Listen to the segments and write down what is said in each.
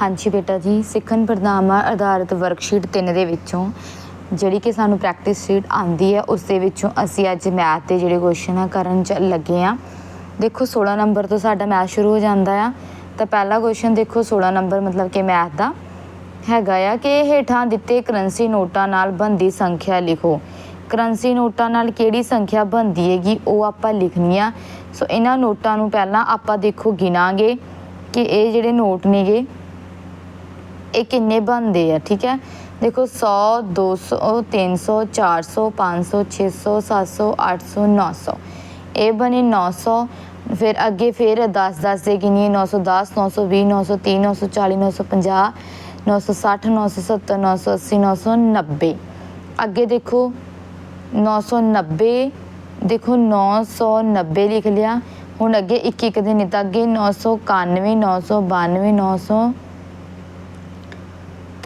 ਹਾਂਜੀ ਬੇਟਾ ਜੀ, ਸਿੱਖਣ ਪ੍ਰਣਾਮਾਂ ਆਧਾਰਿਤ ਵਰਕਸ਼ੀਟ 3 ਦੇ ਵਿੱਚੋਂ। ਜਿਹੜੀ ਕਿ ਸਾਨੂੰ ਪ੍ਰੈਕਟਿਸ ਸ਼ੀਟ ਆਂਦੀ ਹੈ ਉਸ ਦੇ ਵਿੱਚੋਂ ਅਸੀਂ ਅੱਜ ਮੈਥ ਦੇ ਜਿਹੜੇ ਕੁਐਸਚਨ ਆ, ਕਰਨ ਚ ਲੱਗੇ ਆ। ਦੇਖੋ 16 ਨੰਬਰ ਤੋਂ ਸਾਡਾ ਮੈਥ ਸ਼ੁਰੂ ਹੋ ਜਾਂਦਾ ਆ। ਤਾਂ ਪਹਿਲਾ ਕੁਐਸਚਨ ਦੇਖੋ 16 ਨੰਬਰ ਮਤਲਬ ਕਿ ਮੈਥ ਦਾ ਹੈਗਾ ਆ ਕਿ ਹੇਠਾਂ ਦਿੱਤੇ ਕਰੰਸੀ ਨੋਟਾਂ ਨਾਲ ਬੰਦੀ ਸੰਖਿਆ ਲਿਖੋ। ਕਰੰਸੀ ਨੋਟਾਂ ਨਾਲ ਕਿਹੜੀ ਸੰਖਿਆ ਬਣਦੀ ਹੈਗੀ, ਉਹ ਆਪਾਂ ਲਿਖਣੀ ਆ। ਸੋ ਇਹਨਾਂ ਨੋਟਾਂ ਨੂੰ ਪਹਿਲਾਂ ਆਪਾਂ ਦੇਖੋ ਗਿਣਾਂਗੇ ਕਿ ਇਹ ਜਿਹੜੇ ਨੋਟ ਨੇਗੇ ਇਹ ਕਿੰਨੇ ਬਣਦੇ ਆ ਠੀਕ ਹੈ ਦੇਖੋ 100 200 300 400 500 600 700 800 900 ਇਹ ਬਣੇ 900 ਫਿਰ ਅੱਗੇ ਫਿਰ 10 10 ਦੇ ਗਿਣੀਏ 910 920 930 940 950 960 970 980 990 ਅੱਗੇ ਦੇਖੋ 990 ਦੇਖੋ 990 ਲਿਖ ਲਿਆ ਹੁਣ ਅੱਗੇ ਇੱਕ ਇੱਕ ਦੇ ਨਹੀਂ ਤਾਂ ਅੱਗੇ 991 992 900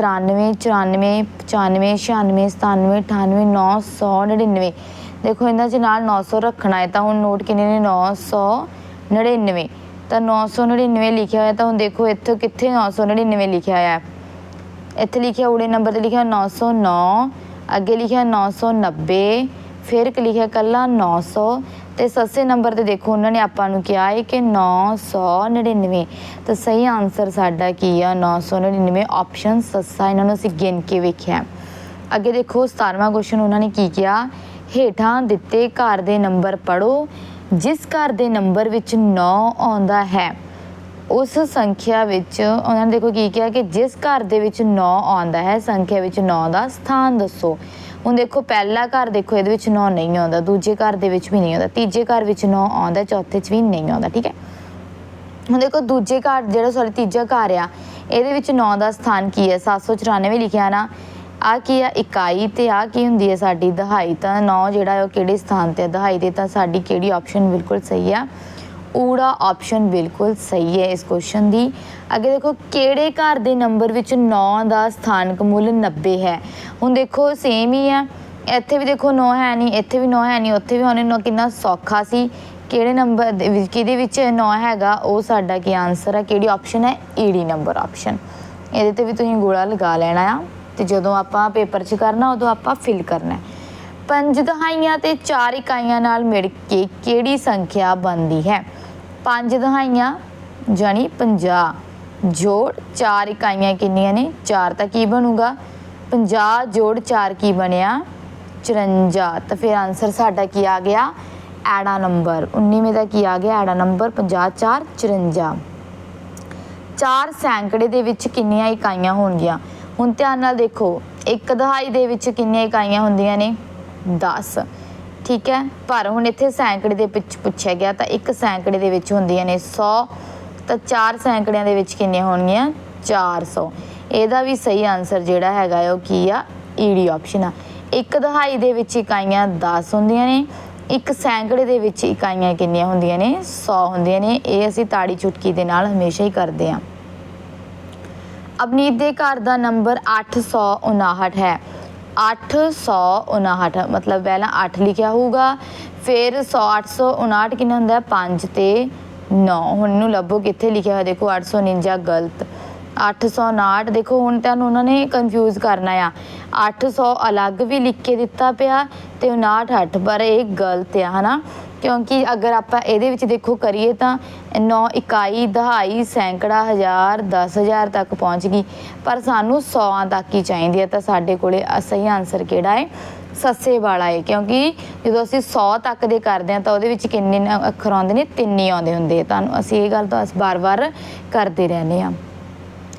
93 94 95 96 97 98 900 ਦੇਖੋ ਇਹਨਾਂ ਚ ਨਾਲ ਨੌ ਸੌ ਰੱਖਣਾ ਹੈ, ਤਾਂ ਹੁਣ ਨੋਟ ਕਿੰਨੇ ਨੇ? 999 ਤਾਂ 999 ਲਿਖਿਆ ਹੋਇਆ, ਤਾਂ ਹੁਣ ਦੇਖੋ ਇੱਥੇ ਕਿੱਥੇ 999 ਲਿਖਿਆ ਹੋਇਆ ਇੱਥੇ ਲਿਖਿਆ ਉੜੇ ਨੰਬਰ ਤੇ ਲਿਖਿਆ 909 ਅੱਗੇ ਲਿਖਿਆ 990 ਫਿਰ ਕਿ ਲਿਖਿਆ ਕੱਲਾ 900 ਤੇ ਸੱਸੇ ਨੰਬਰ ਤੇ ਦੇਖੋ, ਉਹਨਾਂ ਨੇ ਆਪਾਂ ਨੂੰ ਕਿਹਾ ਹੈ ਕਿ 999 ਤਾਂ ਸਹੀ ਆਨਸਰ ਸਾਡਾ ਕੀ ਆ? 999 ਆਪਸ਼ਨ ਸੱਸਾ, ਇਹਨਾਂ ਨੂੰ ਅਸੀਂ ਗਿਣ ਕੇ ਵੇਖਿਆ। ਅੱਗੇ ਦੇਖੋ 17ਵਾਂ ਕੁਐਸਚਨ ਉਹਨਾਂ ਨੇ ਕੀ ਕਿਹਾ? ਹੇਠਾਂ ਦਿੱਤੇ ਘਰ ਦੇ ਨੰਬਰ ਪੜੋ ਜਿਸ ਘਰ ਦੇ ਨੰਬਰ ਵਿੱਚ 9 ਆਉਂਦਾ ਹੈ, ਉਸ ਸੰਖਿਆ ਵਿੱਚ ਉਹਨਾਂ ਨੇ ਦੇਖੋ ਕੀ ਕਿਹਾ ਕਿ ਜਿਸ ਘਰ ਦੇ ਵਿੱਚ 9 ਆਉਂਦਾ ਹੈ, ਸੰਖਿਆ ਵਿੱਚ 9 ਦਾ ਸਥਾਨ ਦੱਸੋ। ਹੁਣ ਦੇਖੋ, ਪਹਿਲਾ ਘਰ ਦੇਖੋ, ਇਹਦੇ ਵਿੱਚ 9 ਨਹੀਂ ਆਉਂਦਾ, ਦੂਜੇ ਘਰ ਦੇ ਵਿੱਚ ਵੀ ਨਹੀਂ ਆਉਂਦਾ, ਤੀਜੇ ਘਰ ਵਿੱਚ 9 ਆਉਂਦਾ, ਚੌਥੇ 'ਚ ਵੀ ਨਹੀਂ ਆਉਂਦਾ, ਠੀਕ ਹੈ? ਹੁਣ ਦੇਖੋ, ਦੂਜੇ ਘਰ, ਜਿਹੜਾ ਸੌਰੀ, ਤੀਜਾ ਘਰ ਆ, ਇਹਦੇ ਵਿੱਚ 9 ਦਾ ਸਥਾਨ ਕੀ ਹੈ? 794 ਲਿਖਿਆ ਨਾ ਆ ਕੀ ਆ? ਇਕਾਈ ਤੇ ਆ ਕੀ ਹੁੰਦੀ ਹੈ ਸਾਡੀ ਦਹਾਈ? ਤਾਂ 9 ਜਿਹੜਾ ਉਹ ਕਿਹੜੇ ਸਥਾਨ ਤੇ ਦਹਾਈ ਦੇ ਤਾਂ ਸਾਡੀ ਕਿਹੜੀ ਆਪਸ਼ਨ ਬਿਲਕੁਲ ਸਹੀ ਆ? ਊੜਾ ਆਪਸ਼ਨ ਬਿਲਕੁਲ ਸਹੀ ਹੈ ਇਸ ਕੁਐਸਚਨ ਦੀ। ਅੱਗੇ ਦੇਖੋ, ਕਿਹੜੇ ਘਰ ਦੇ ਨੰਬਰ ਵਿੱਚ 9 ਦਾ ਸਥਾਨਕ ਮੁੱਲ 90 ਹੈ? ਹੁਣ ਦੇਖੋ ਸੇਮ ਹੀ ਆ ਇੱਥੇ ਵੀ ਦੇਖੋ 9 ਹੈ ਨਹੀਂ, ਇੱਥੇ ਵੀ 9 ਹੈ ਨਹੀਂ, ਉੱਥੇ ਵੀ ਉਹਨੇ 9 ਕਿੰਨਾ ਸੌਖਾ ਸੀ। ਕਿਹੜੇ ਨੰਬਰ ਦੇ ਵਿੱਚ, ਕਿਹਦੇ ਵਿੱਚ 9 ਹੈਗਾ, ਉਹ ਸਾਡਾ ਕੀ ਆਨਸਰ ਹੈ? ਕਿਹੜੀ ਆਪਸ਼ਨ ਹੈ? ਈਡੀ ਨੰਬਰ ਆਪਸ਼ਨ ਇਹਦੇ ਤੇ ਵੀ ਤੁਸੀਂ ਗੋਲਾ ਲਗਾ ਲੈਣਾ ਆ। ਤੇ ਜਦੋਂ ਆਪਾਂ ਪੇਪਰ 'ਚ ਕਰਨਾ, ਉਦੋਂ ਆਪਾਂ ਫਿਲ ਕਰਨਾ ਪੰਜ ਦਹਾਈਆਂ ਤੇ ਚਾਰ ਇਕਾਈਆਂ ਨਾਲ ਮਿਲ ਕੇ ਕਿਹੜੀ ਸੰਖਿਆ ਬਣਦੀ ਹੈ? ਪੰਜ ਦਹਾਈਆਂ ਜਾਨੀ 50 ਜੋੜ ਚਾਰ ਇਕਾਈਆਂ ਕਿੰਨੀਆਂ ਨੇ? ਚਾਰ ਤਾਂ ਕੀ ਬਣੂਗਾ? 50 ਜੋੜ 4 ਕੀ ਬਣਿਆ? 54 ਤਾਂ ਫਿਰ ਆਨਸਰ ਸਾਡਾ ਕੀ ਆ ਗਿਆ? ਐੜਾ ਨੰਬਰ 19ਵੇਂ ਦਾ ਕੀ ਆ ਗਿਆ? ਐੜਾ ਨੰਬਰ 50 4 54 ਚਾਰ ਸੈਂਕੜੇ ਦੇ ਵਿੱਚ ਕਿੰਨੀਆਂ ਇਕਾਈਆਂ ਹੋਣਗੀਆਂ? ਹੁਣ ਧਿਆਨ ਨਾਲ ਦੇਖੋ, ਇੱਕ ਦਹਾਈ ਦੇ ਵਿੱਚ ਕਿੰਨੀਆਂ ਇਕਾਈਆਂ ਹੁੰਦੀਆਂ ਨੇ? 10 ਠੀਕ ਹੈ, ਪਰ ਹੁਣ ਇੱਥੇ ਸੈਂਕੜੇ ਦੇ ਵਿੱਚ ਪੁੱਛਿਆ ਗਿਆ ਤਾਂ ਇੱਕ ਸੈਂਕੜੇ ਦੇ ਵਿੱਚ ਹੁੰਦੀਆਂ ਨੇ 100 ਤਾਂ ਚਾਰ ਸੈਂਕੜਿਆਂ ਦੇ ਵਿੱਚ ਕਿੰਨੀਆਂ ਹੋਣਗੀਆਂ? 400 ਇਹਦਾ ਵੀ ਸਹੀ ਆਨਸਰ ਜਿਹੜਾ ਹੈਗਾ ਉਹ ਕੀ ਆ? ਈਡੀ ਆਪਸ਼ਨ ਆ। ਇੱਕ ਦਹਾਈ ਦੇ ਵਿੱਚ ਇਕਾਈਆਂ 10 ਹੁੰਦੀਆਂ ਨੇ, ਇੱਕ ਸੈਂਕੜੇ ਦੇ ਵਿੱਚ ਇਕਾਈਆਂ ਕਿੰਨੀਆਂ ਹੁੰਦੀਆਂ ਨੇ? 100 ਹੁੰਦੀਆਂ ਨੇ। ਇਹ ਅਸੀਂ ਤਾੜੀ ਚੁਟਕੀ ਦੇ ਨਾਲ ਹਮੇਸ਼ਾ ਹੀ ਕਰਦੇ ਹਾਂ। ਅਵਨੀਤ ਦੇ ਘਰ ਦਾ ਨੰਬਰ 859 ਹੈ। 859 ਮਤਲਬ ਪਹਿਲਾਂ 8 ਲਿਖਿਆ ਹੋਊਗਾ, ਫਿਰ 100 859 ਕਿੰਨਾ ਹੁੰਦਾ? 5 ਤੇ 9 ਹੁਣ ਇਹਨੂੰ ਲੱਭੋ ਕਿੱਥੇ ਲਿਖਿਆ ਹੋਇਆ? ਦੇਖੋ 849 ਗਲਤ। 859 ਦੇਖੋ, ਹੁਣ ਤੁਹਾਨੂੰ ਉਹਨਾਂ ਨੇ ਕਨਫਿਊਜ਼ ਕਰਨਾ ਆ। 800 ਅਲੱਗ ਵੀ ਲਿਖ ਕੇ ਦਿੱਤਾ ਪਿਆ ਤੇ 59 8 ਪਰ ਇਹ ਗਲਤ ਆ, ਹਨਾ? ਕਿਉਂਕਿ ਅਗਰ ਆਪਾਂ ਇਹਦੇ ਵਿੱਚ ਦੇਖੋ ਕਰੀਏ ਤਾਂ 9 ਇਕਾਈ, ਦਹਾਈ, ਸੈਂਕੜਾ, ਹਜ਼ਾਰ 10000 ਤੱਕ ਪਹੁੰਚ ਗਈ। ਪਰ ਸਾਨੂੰ 100 ਤੱਕ ਹੀ ਚਾਹੀਦੀ ਹੈ ਤਾਂ ਸਾਡੇ ਕੋਲੇ ਸਹੀ ਆਨਸਰ ਕਿਹੜਾ ਹੈ? ਸੱਸੇ ਵਾਲਾ ਹੈ, ਕਿਉਂਕਿ ਜਦੋਂ ਅਸੀਂ 100 ਤੱਕ ਦੇ ਕਰਦੇ ਹਾਂ ਤਾਂ ਉਹਦੇ ਵਿੱਚ ਕਿੰਨੇ ਅੱਖਰ ਆਉਂਦੇ ਨੇ? ਤਿੰਨ ਹੀ ਆਉਂਦੇ ਹੁੰਦੇ ਤੁਹਾਨੂੰ ਅਸੀਂ ਇਹ ਗੱਲ ਤਾਂ ਅਸੀਂ ਬਾਰ-ਬਾਰ ਕਰਦੇ ਰਹਿੰਦੇ ਹਾਂ।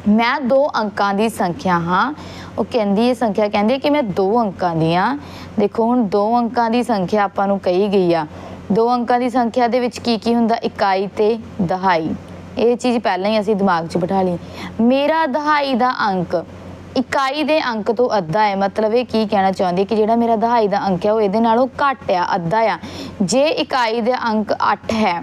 ਮੈਂ ਦੋ ਅੰਕਾਂ ਦੀ ਸੰਖਿਆ ਹਾਂ। ਉਹ ਕਹਿੰਦੀ ਇਹ ਸੰਖਿਆ ਕਹਿੰਦੀ ਕਿ ਮੈਂ ਦੋ ਅੰਕਾਂ ਦੀ ਹਾਂ ਦੇਖੋ ਹੁਣ ਦੋ ਅੰਕਾਂ ਦੀ ਸੰਖਿਆ ਆਪਾਂ ਨੂੰ ਕਹੀ ਗਈ ਆ। ਦੋ ਅੰਕਾਂ ਦੀ ਸੰਖਿਆ ਦੇ ਵਿੱਚ ਕੀ ਕੀ ਹੁੰਦਾ? ਇਕਾਈ ਤੇ ਦਹਾਈ। ਇਹ ਚੀਜ਼ ਪਹਿਲਾਂ ਹੀ ਅਸੀਂ ਦਿਮਾਗ 'ਚ ਬਿਠਾ ਲਈ। ਮੇਰਾ ਦਹਾਈ ਦਾ ਅੰਕ, ਇਕਾਈ ਦੇ ਅੰਕ ਤੋਂ ਅੱਧਾ ਹੈ। ਮਤਲਬ ਇਹ ਕੀ ਕਹਿਣਾ ਚਾਹੁੰਦੀ ਹੈ ਕਿ ਜਿਹੜਾ ਮੇਰਾ ਦਹਾਈ ਦਾ ਅੰਕ ਹੈ, ਉਹ ਇਹਦੇ ਨਾਲੋਂ ਘੱਟ ਆ, ਅੱਧਾ ਆ। ਜੇ ਇਕਾਈ ਦੇ ਅੰਕ 8 ਹੈ,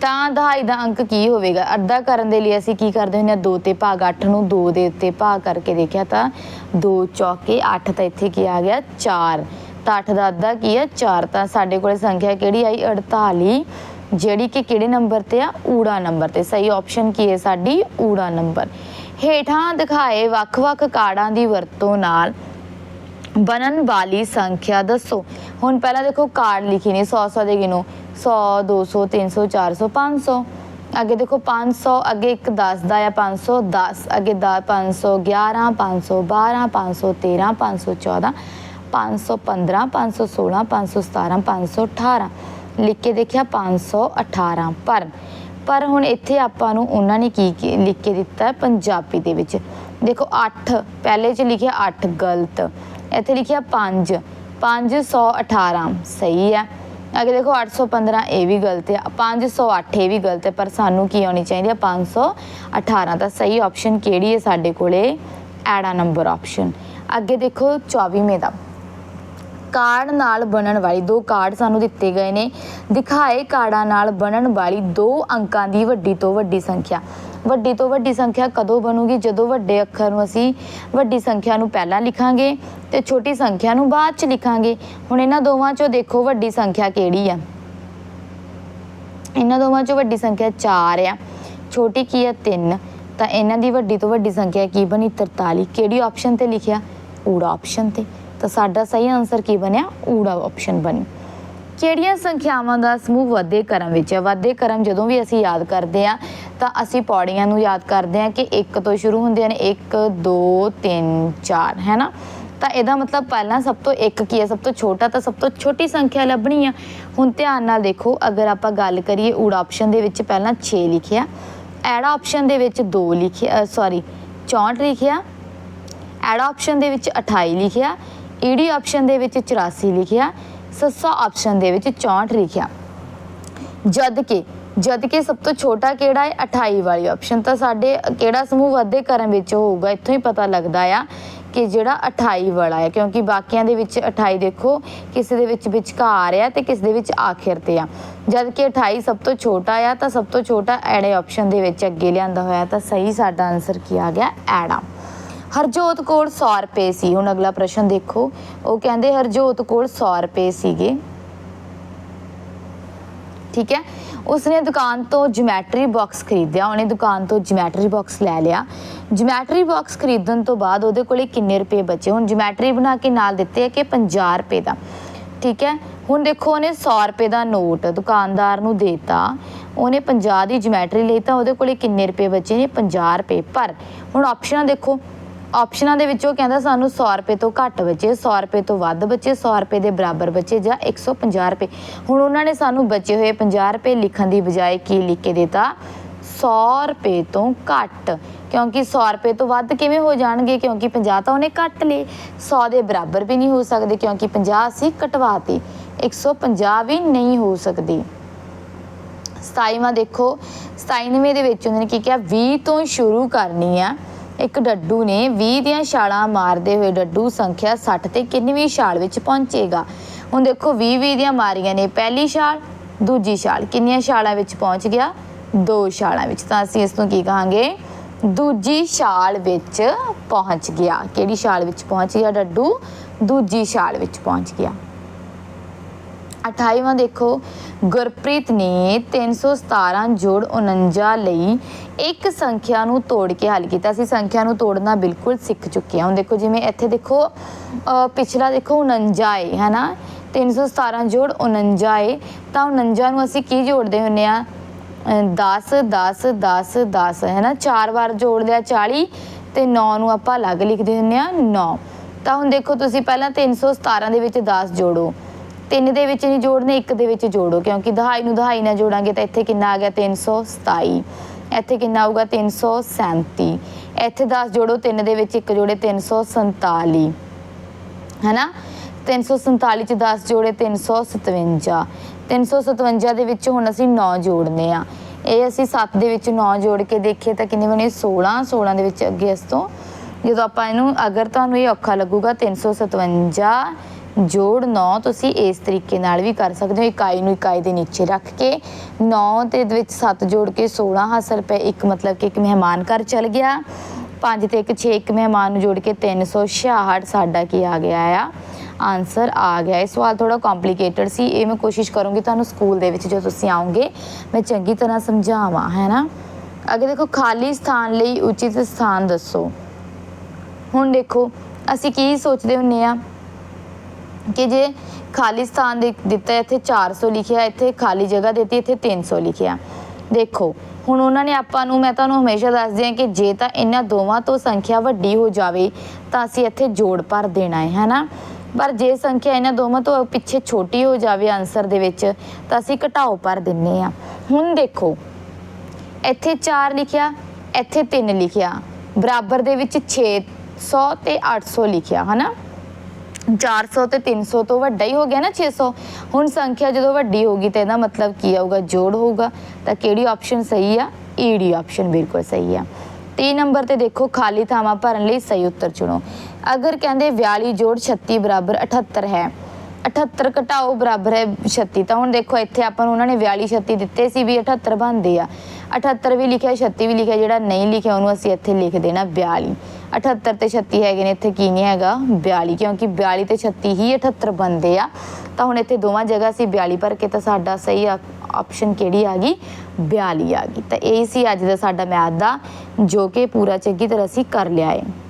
ਤਾਂ ਦਹਾਈ ਦਾ ਅੰਕ ਕੀ ਹੋਵੇਗਾ? ਅੱਧਾ ਕਰਨ ਦੇ ਲਈ ਅਸੀਂ ਕੀ ਕਰਦੇ ਹੁੰਦੇ ਹਾਂ? 2 ਤੇ ਭਾਗ 8 ਨੂੰ 2 ਦੇ ਉੱਤੇ ਭਾਗ ਕਰਕੇ ਦੇਖਿਆ ਤਾਂ 2 ਚੌਕੇ 8 ਤਾਂ ਇੱਥੇ ਕੀ ਆ ਗਿਆ? 4 ਤਾਂ 8 ਦਾ ਅੱਧਾ ਕੀ ਹੈ 4 ਤਾਂ ਸਾਡੇ ਕੋਲੇ ਸੰਖਿਆ ਕਿਹੜੀ ਆਈ? 48 ਜਿਹੜੀ ਕਿ ਕਿਹੜੇ ਨੰਬਰ ਤੇ ਆ? ਊੜਾ ਨੰਬਰ ਤੇ। ਸਹੀ ਆਪਸ਼ਨ ਕੀ ਹੈ ਸਾਡੀ? ਊੜਾ ਨੰਬਰ। ਹੇਠਾਂ ਦਿਖਾਏ ਵੱਖ-ਵੱਖ ਕਾਰਡਾਂ ਦੀ ਵਰਤੋਂ ਨਾਲ ਬਣਨ ਵਾਲੀ ਸੰਖਿਆ ਦੱਸੋ। ਹੁਣ ਪਹਿਲਾਂ ਦੇਖੋ, ਕਾਰਡ ਲਿਖੀ ਨੇ 100 100 ਦੇ ਗਿਣੋ। 100 200 300 400 500 ਅੱਗੇ ਦੇਖੋ 500 ਅੱਗੇ ਇੱਕ 10 ਦਾ ਆ 510 ਅੱਗੇ ਦਾ 511 512 513 514 515 516 517 518 ਲਿਖ ਕੇ ਦੇਖਿਆ 518 ਪਰ ਪਰ ਹੁਣ ਇੱਥੇ ਆਪਾਂ ਨੂੰ ਉਹਨਾਂ ਨੇ ਕੀ ਲਿਖ ਕੇ ਦਿੱਤਾ ਪੰਜਾਬੀ ਦੇ ਵਿੱਚ। ਦੇਖੋ 8 ਪਹਿਲੇ ਚ ਲਿਖਿਆ 8 ਗਲਤ। ਇੱਥੇ ਲਿਖਿਆ 5 518 ਸਹੀ ਹੈ। ਅੱਗੇ ਦੇਖੋ 815 ਇਹ ਵੀ ਗਲਤ ਹੈ। 508 ਇਹ ਵੀ ਗਲਤ ਹੈ, ਪਰ ਸਾਨੂੰ ਕੀ ਆਉਣੀ ਚਾਹੀਦੀ ਹੈ? 518 ਤਾਂ ਸਹੀ ਆਪਸ਼ਨ ਕਿਹੜੀ ਹੈ ਸਾਡੇ ਕੋਲੇ? ਐੜਾ ਨੰਬਰ ਆਪਸ਼ਨ ਅੱਗੇ ਦੇਖੋ 24ਵੇਂ ਦਾ। ਕਾਰਡ ਨਾਲ ਬਣਨ ਵਾਲੀ ਦੋ ਕਾਰਡ ਸਾਨੂੰ ਦਿੱਤੇ ਗਏ ਨੇ। ਦਿਖਾਏ ਕਾਰਡਾਂ ਨਾਲ ਬਣਨ ਵਾਲੀ ਦੋ ਅੰਕਾਂ ਦੀ ਵੱਡੀ ਤੋਂ ਵੱਡੀ ਸੰਖਿਆ। ਵੱਡੀ ਤੋਂ ਵੱਡੀ ਸੰਖਿਆ ਕਦੋਂ ਬਣੂਗੀ? ਜਦੋਂ ਵੱਡੇ ਅੱਖਰ ਨੂੰ ਅਸੀਂ ਵੱਡੀ ਸੰਖਿਆ ਨੂੰ ਪਹਿਲਾਂ ਲਿਖਾਂਗੇ ਤੇ ਛੋਟੀ ਸੰਖਿਆ ਨੂੰ ਬਾਅਦ ਚ ਲਿਖਾਂਗੇ। ਹੁਣ ਇਹਨਾਂ ਦੋਵਾਂ ਚੋਂ ਦੇਖੋ ਵੱਡੀ ਸੰਖਿਆ ਕਿਹੜੀ ਆ। ਇਹਨਾਂ ਦੋਵਾਂ ਚੋਂ ਵੱਡੀ ਸੰਖਿਆ 4 ਆ। ਛੋਟੀ ਕੀ ਆ? 3 ਤਾਂ ਇਹਨਾਂ ਦੀ ਵੱਡੀ ਤੋਂ ਵੱਡੀ ਸੰਖਿਆ ਕੀ ਬਣੀ? 43 ਕਿਹੜੀ ਆਪਸ਼ਨ ਤੇ ਲਿਖਿਆ? ਊੜਾ ਆਪਸ਼ਨ ਤੇ। ਤਾਂ ਸਾਡਾ ਸਹੀ ਆਨਸਰ ਕੀ ਬਣਿਆ? ਊੜਾ ਆਪਸ਼ਨ ਬਣੀ। ਕਿਹੜੀਆਂ ਸੰਖਿਆਵਾਂ ਦਾ ਸਮੂਹ ਵਾਧੇ ਕਰਮ ਵਿੱਚ ਹੈ? ਵਾਧੇ ਕਰਮ ਜਦੋਂ ਵੀ ਅਸੀਂ ਯਾਦ ਕਰਦੇ ਆ ਤਾਂ ਅਸੀਂ ਪੌੜੀਆਂ ਨੂੰ ਯਾਦ ਕਰਦੇ ਆ ਕਿ 1 ਤੋਂ ਸ਼ੁਰੂ ਹੁੰਦੀਆਂ ਨੇ 1 2 3 4 ਹੈ ਨਾ? ਤਾਂ ਇਹਦਾ ਮਤਲਬ ਪਹਿਲਾਂ ਸਭ ਤੋਂ ਇੱਕ ਕੀ ਹੈ? ਸਭ ਤੋਂ ਛੋਟਾ ਤਾਂ ਸਭ ਤੋਂ ਛੋਟੀ ਸੰਖਿਆ ਲੱਭਣੀ ਆ। ਹੁਣ ਧਿਆਨ ਨਾਲ ਦੇਖੋ, ਅਗਰ ਆਪਾਂ ਗੱਲ ਕਰੀਏ ਊੜਾ ਆਪਸ਼ਨ ਦੇ ਵਿੱਚ ਪਹਿਲਾਂ 6 ਲਿਖਿਆ, ਐੜਾ ਆਪਸ਼ਨ ਦੇ ਵਿੱਚ 2 ਲਿਖਿਆ ਸੌਰੀ 64 ਲਿਖਿਆ ਐਡ ਆਪਸ਼ਨ ਦੇ ਵਿੱਚ 28 ਲਿਖਿਆ ਈਡੀ ਆਪਸ਼ਨ ਦੇ ਵਿੱਚ 84 ਲਿਖਿਆ, ਸੱਸਾ ਆਪਸ਼ਨ ਦੇ ਵਿੱਚ 64 ਲਿਖਿਆ। ਜਦ ਕਿ ਜਦ ਕਿ ਸਭ ਤੋਂ ਛੋਟਾ ਕਿਹੜਾ ਹੈ? 28 ਵਾਲੀ ਆਪਸ਼ਨ ਤਾਂ ਸਾਡੇ ਕਿਹੜਾ ਸਮੂਹ ਵਾਧੇ ਕਰਨ ਵਿੱਚ ਹੋਊਗਾ, ਇੱਥੋਂ ਹੀ ਪਤਾ ਲੱਗਦਾ ਆ ਕਿ ਜਿਹੜਾ 28 ਵਾਲਾ ਹੈ, ਕਿਉਂਕਿ ਬਾਕੀਆਂ ਦੇ ਵਿੱਚ 28 ਦੇਖੋ, ਕਿਸੇ ਦੇ ਵਿੱਚ ਵਿਚਕਾਰ ਆ ਤੇ ਕਿਸੇ ਦੇ ਵਿੱਚ ਆਖਿਰ ਤੇ ਆ। ਜਦ ਕਿ 28 ਸਭ ਤੋਂ ਛੋਟਾ ਆ, ਤਾਂ ਸਭ ਤੋਂ ਛੋਟਾ ਐੜੇ ਆਪਸ਼ਨ ਦੇ ਵਿੱਚ ਅੱਗੇ ਲਿਆਂਦਾ ਹੋਇਆ, ਤਾਂ ਸਹੀ ਸਾਡਾ ਆਨਸਰ ਕੀ ਆ ਗਿਆ? ਐੜਾ। ਹਰਜੋਤ ਕੋਲ 100 ਰੁਪਏ ਸੀ। ਹੁਣ ਅਗਲਾ ਪ੍ਰਸ਼ਨ ਦੇਖੋ। ਉਹ ਕਹਿੰਦੇ ਹਰਜੋਤ ਕੋਲ 100 ਰੁਪਏ ਸੀਗੇ। ਠੀਕ ਹੈ। ਉਸਨੇ ਦੁਕਾਨ ਤੋਂ ਜਿਓਮੈਟਰੀ ਬਾਕਸ ਖਰੀਦਿਆ। ਉਹਨੇ ਦੁਕਾਨ ਤੋਂ ਜਿਓਮੈਟਰੀ ਬਾਕਸ ਲੈ ਲਿਆ। ਜਿਓਮੈਟਰੀ ਬਾਕਸ ਖਰੀਦਣ ਤੋਂ ਬਾਅਦ ਉਹਦੇ ਕੋਲੇ ਕਿੰਨੇ ਰੁਪਏ ਬਚੇ? ਹੁਣ ਜਿਓਮੈਟਰੀ ਬਣਾ ਕੇ ਨਾਲ ਦਿੱਤੇ ਆ ਕਿ 50 ਰੁਪਏ ਦਾ। ਠੀਕ ਹੈ। ਹੁਣ ਦੇਖੋ, ਉਹਨੇ 100 ਰੁਪਏ ਦਾ ਨੋਟ ਦੁਕਾਨਦਾਰ ਨੂੰ ਦੇਤਾ। ਉਹਨੇ 50 ਦੀ ਜਿਓਮੈਟਰੀ ਲਈ ਤਾਂ ਉਹਦੇ ਕੋਲੇ ਕਿੰਨੇ ਰੁਪਏ ਬਚੇ ਨੇ? 50 ਰੁਪਏ। ਪਰ ਹੁਣ ਆਪਸ਼ਨਾਂ ਦੇਖੋ। ਆਪਸ਼ਨਾਂ ਦੇ ਵਿੱਚ ਉਹ ਕਹਿੰਦਾ ਸਾਨੂੰ 100 ਰੁਪਏ ਤੋਂ ਘੱਟ ਬਚੇ 100 ਰੁਪਏ ਤੋਂ ਵੱਧ ਬਚੇ 100 ਰੁਪਏ ਦੇ ਬਰਾਬਰ ਬਚੇ ਜਾਂ 150 ਰੁਪਏ। ਹੁਣ ਉਹਨਾਂ ਨੇ ਸਾਨੂੰ ਬਚੇ ਹੋਏ 50 ਰੁਪਏ ਲਿਖਣ ਦੀ ਬਜਾਏ ਕੀ ਲਿਖ ਕੇ ਦਿੱਤਾ? 100 ਰੁਪਏ ਤੋਂ ਘੱਟ। ਕਿਉਂਕਿ 100 ਰੁਪਏ ਤੋਂ ਵੱਧ ਕਿਵੇਂ ਹੋ ਜਾਣਗੇ? ਕਿਉਂਕਿ 50 ਤਾਂ ਉਹਨੇ ਘੱਟ ਲਏ। 100 ਦੇ ਬਰਾਬਰ ਵੀ ਨਹੀਂ ਹੋ ਸਕਦੇ, ਕਿਉਂਕਿ 50 ਅਸੀਂ ਕਟਵਾਤੇ। 150 ਵੀ ਨਹੀਂ ਹੋ ਸਕਦੀ। 27ਵਾਂ ਦੇਖੋ 97ਵੇਂ ਦੇ ਵਿੱਚ ਉਹਨਾਂ ਨੇ ਕੀ ਕਿਹਾ? 20 ਤੋਂ ਸ਼ੁਰੂ ਕਰਨੀ ਆ। ਇੱਕ ਡੱਡੂ ਨੇ 20 ਦੀਆਂ ਛਾਲਾਂ ਮਾਰਦੇ ਹੋਏ ਡੱਡੂ ਸੰਖਿਆ 60 ਤੇ ਕਿੰਨਵੀਂ ਛਾਲ ਵਿੱਚ ਪਹੁੰਚੇਗਾ। ਹੁਣ ਦੇਖੋ 20 20 ਦੀਆਂ ਮਾਰੀਆਂ ਨੇ ਪਹਿਲੀ ਛਾਲ, ਦੂਜੀ ਛਾਲ ਕਿੰਨੀਆਂ ਛਾਲਾਂ ਵਿੱਚ ਪਹੁੰਚ ਗਿਆ? ਦੋ ਛਾਲਾਂ ਵਿੱਚ। ਤਾਂ ਅਸੀਂ ਇਸ ਨੂੰ ਕੀ ਕਹਾਂਗੇ? ਦੂਜੀ ਛਾਲ ਵਿੱਚ ਪਹੁੰਚ ਗਿਆ। ਕਿਹੜੀ ਛਾਲ ਵਿੱਚ ਪਹੁੰਚ ਗਿਆ ਡੱਡੂ? ਦੂਜੀ ਛਾਲ ਵਿੱਚ ਪਹੁੰਚ ਗਿਆ। 28ਵਾਂ ਦੇਖੋ, ਗੁਰਪ੍ਰੀਤ ਨੇ 317 ਜੋੜ 49 ਲਈ ਇੱਕ ਸੰਖਿਆ ਨੂੰ ਤੋੜ ਕੇ ਹੱਲ ਕੀਤਾ ਅਸੀਂ ਸੰਖਿਆ ਨੂੰ ਤੋੜਨਾ ਬਿਲਕੁਲ ਸਿੱਖ ਚੁੱਕੇ ਹਾਂ। ਹੁਣ ਦੇਖੋ, ਜਿਵੇਂ ਇੱਥੇ ਦੇਖੋ ਪਿਛਲਾ ਦੇਖੋ 49 ਹੈ ਹੈਨਾ? 317 ਜੋੜ 49 ਹੈ ਤਾਂ 49 ਨੂੰ ਅਸੀਂ ਕੀ ਜੋੜਦੇ ਹੁੰਨੇ ਆ? 10 10 10 10 ਹੈ ਚਾਰ ਵਾਰ ਜੋੜ ਲਿਆ 40 ਤੇ 9 ਨੂੰ ਆਪਾਂ ਅਲੱਗ ਲਿਖਦੇ ਹੁੰਨੇ ਆ 9 ਤਾਂ ਹੁਣ ਦੇਖੋ, ਤੁਸੀਂ ਪਹਿਲਾਂ 317 ਦੇ ਵਿੱਚ 10 ਜੋੜੋ। ਤਿੰਨ ਦੇ ਵਿੱਚ ਨਹੀਂ ਜੋੜਨੇ, ਇੱਕ ਦੇ ਵਿੱਚ ਜੋੜੋ, ਕਿਉਂਕਿ ਦਹਾਈ ਨੂੰ ਦਹਾਈ ਨਾਲ ਜੋੜਾਂਗੇ ਤਾਂ ਇੱਥੇ ਕਿੰਨਾ ਆ ਗਿਆ? 327 ਇੱਥੇ ਕਿੰਨਾ ਆਊਗਾ? 337 ਇੱਥੇ 10 ਜੋੜੋ, ਤਿੰਨ ਦੇ ਵਿੱਚ ਇੱਕ ਜੋੜੇ 347 ਹੈਨਾ? 347 ਚ 10 ਜੋੜੇ 357 357 ਦੇ ਵਿੱਚ ਹੁਣ ਅਸੀਂ 9 ਜੋੜਨੇ ਆ। ਇਹ ਅਸੀਂ 7 ਦੇ ਵਿੱਚ 9 ਜੋੜ ਕੇ ਦੇਖੀਏ ਤਾਂ ਕਿੰਨੇ ਬਣੇ? 16 16 ਦੇ ਵਿੱਚ ਅੱਗੇ ਇਸ ਤੋਂ। ਜਦੋਂ ਆਪਾਂ ਇਹਨੂੰ, ਅਗਰ ਤੁਹਾਨੂੰ ਇਹ ਔਖਾ ਲੱਗੂਗਾ 357 ਜੋੜ 9 ਤੁਸੀਂ ਇਸ ਤਰੀਕੇ ਨਾਲ ਵੀ ਕਰ ਸਕਦੇ ਹੋ। ਇਕਾਈ ਨੂੰ ਇਕਾਈ ਦੇ ਨੀਚੇ ਰੱਖ ਕੇ 9 ਤੇ ਦੇ ਵਿੱਚ 7 ਜੋੜ ਕੇ 16 ਹਾਸਲ ਪਏ ਇੱਕ ਮਤਲਬ ਕਿ ਇੱਕ ਮਹਿਮਾਨ ਘਰ ਚਲ ਗਿਆ। 5 ਤੇ ਇੱਕ 6 ਇੱਕ ਮਹਿਮਾਨ ਨੂੰ ਜੋੜ ਕੇ 366 ਸਾਡਾ ਕੀ ਆ ਗਿਆ ਆ? ਆਨਸਰ ਆ ਗਿਆ। ਇਹ ਸਵਾਲ ਥੋੜਾ ਕੰਪਲਿਕੇਟਡ ਸੀ, ਇਹ ਮੈਂ ਕੋਸ਼ਿਸ਼ ਕਰੂੰਗੀ ਤੁਹਾਨੂੰ ਸਕੂਲ ਦੇ ਵਿੱਚ ਜਦੋਂ ਤੁਸੀਂ ਆਓਗੇ ਮੈਂ ਚੰਗੀ ਤਰ੍ਹਾਂ ਸਮਝਾਵਾਂ, ਹੈ ਨਾ? ਅੱਗੇ ਦੇਖੋ, ਖਾਲੀ ਸਥਾਨ ਲਈ ਉਚਿਤ ਸਥਾਨ ਦੱਸੋ। ਹੁਣ ਦੇਖੋ, ਅਸੀਂ ਕੀ ਸੋਚਦੇ ਹੁੰਨੇ ਆ? ਕਿ ਜੇ ਖਾਲਿਸਤਾਨ ਦੇ ਦਿੱਤਾ ਹੈ, ਇੱਥੇ 400 ਲਿਖਿਆ ਇੱਥੇ ਖਾਲੀ ਜਗ੍ਹਾ ਦਿੱਤੀ ਇੱਥੇ 300 ਲਿਖਿਆ। ਦੇਖੋ ਹੁਣ ਉਹਨਾਂ ਨੇ ਆਪਾਂ ਨੂੰ ਮੈਂ ਤੁਹਾਨੂੰ ਹਮੇਸ਼ਾ ਦੱਸਦੀ ਹਾਂ ਕਿ ਜੇ ਤਾਂ ਇਹਨਾਂ ਦੋਵਾਂ ਤੋਂ ਸੰਖਿਆ ਵੱਡੀ ਹੋ ਜਾਵੇ ਤਾਂ ਅਸੀਂ ਇੱਥੇ ਜੋੜ ਭਰ ਦੇਣਾ ਹੈ ਹੈਨਾ ਪਰ ਜੇ ਸੰਖਿਆ ਇਹਨਾਂ ਦੋਵਾਂ ਤੋਂ ਪਿੱਛੇ ਛੋਟੀ ਹੋ ਜਾਵੇ ਆਨਸਰ ਦੇ ਵਿੱਚ ਤਾਂ ਅਸੀਂ ਘਟਾਓ ਭਰ ਦਿੰਨੇ ਆ ਹੁਣ ਦੇਖੋ ਇੱਥੇ 4 ਲਿਖਿਆ ਇੱਥੇ 3 ਲਿਖਿਆ ਬਰਾਬਰ ਦੇ ਵਿੱਚ 600 ਤੇ 800 ਲਿਖਿਆ ਹਨਾ 400 ਤੇ 300 ਤੋਂ ਵੱਡਾ ਹੀ ਹੋ ਗਿਆ ਨਾ 600 ਹੁਣ ਸੰਖਿਆ ਜਦੋਂ ਵੱਡੀ ਹੋਗੀ ਤਾਂ ਇਹਦਾ ਮਤਲਬ ਕੀ ਆਊਗਾ? ਜੋੜ ਹੋਊਗਾ। ਤਾਂ ਕਿਹੜੀ ਆਪਸ਼ਨ ਸਹੀ ਆ? ਈਡੀ ਆਪਸ਼ਨ ਬਿਲਕੁਲ ਸਹੀ ਆ। 3 ਨੰਬਰ ਤੇ ਦੇਖੋ, ਖਾਲੀ ਥਾਵਾਂ ਭਰਨ ਲਈ ਸਹੀ ਉੱਤਰ ਚੁਣੋ। ਅਗਰ ਕਹਿੰਦੇ 42 ਜੋੜ 36 ਬਰਾਬਰ 78 ਹੈ 78 ਘਟਾਓ ਬਰਾਬਰ ਹੈ 36 ਤਾਂ ਹੁਣ ਦੇਖੋ ਇੱਥੇ ਆਪਾਂ ਨੂੰ ਉਹਨਾਂ ਨੇ 42 36 ਦਿੱਤੇ ਸੀ ਵੀ 78 ਬਣਦੇ ਆ। 78 ਵੀ ਲਿਖਿਆ 36 ਵੀ ਲਿਖਿਆ, ਜਿਹੜਾ ਨਹੀਂ ਲਿਖਿਆ ਉਹਨੂੰ ਅਸੀਂ ਇੱਥੇ ਲਿਖ ਦੇਣਾ 42 78 ਤੇ 36 ਹੈਗੇ ਨੇ, ਇੱਥੇ ਕੀ ਨਹੀਂ ਹੈਗਾ 42 ਕਿਉਂਕਿ 42 ਤੇ 36 ਹੀ 78 ਬਣਦੇ ਆ। ਤਾਂ ਹੁਣ ਇੱਥੇ ਦੋਵਾਂ ਜਗ੍ਹਾ ਸੀ 42 ਭਰ ਕੇ ਤਾਂ ਸਾਡਾ ਸਹੀ ਆਪਸ਼ਨ ਕਿਹੜੀ ਆ ਗਈ? 42 ਆ ਗਈ। ਤਾਂ ਇਹ ਸੀ ਅੱਜ ਦਾ ਸਾਡਾ ਮੈਥ ਦਾ, ਜੋ ਕਿ ਪੂਰਾ ਚੰਗੀ ਤਰ੍ਹਾਂ ਅਸੀਂ ਕਰ ਲਿਆ ਹੈ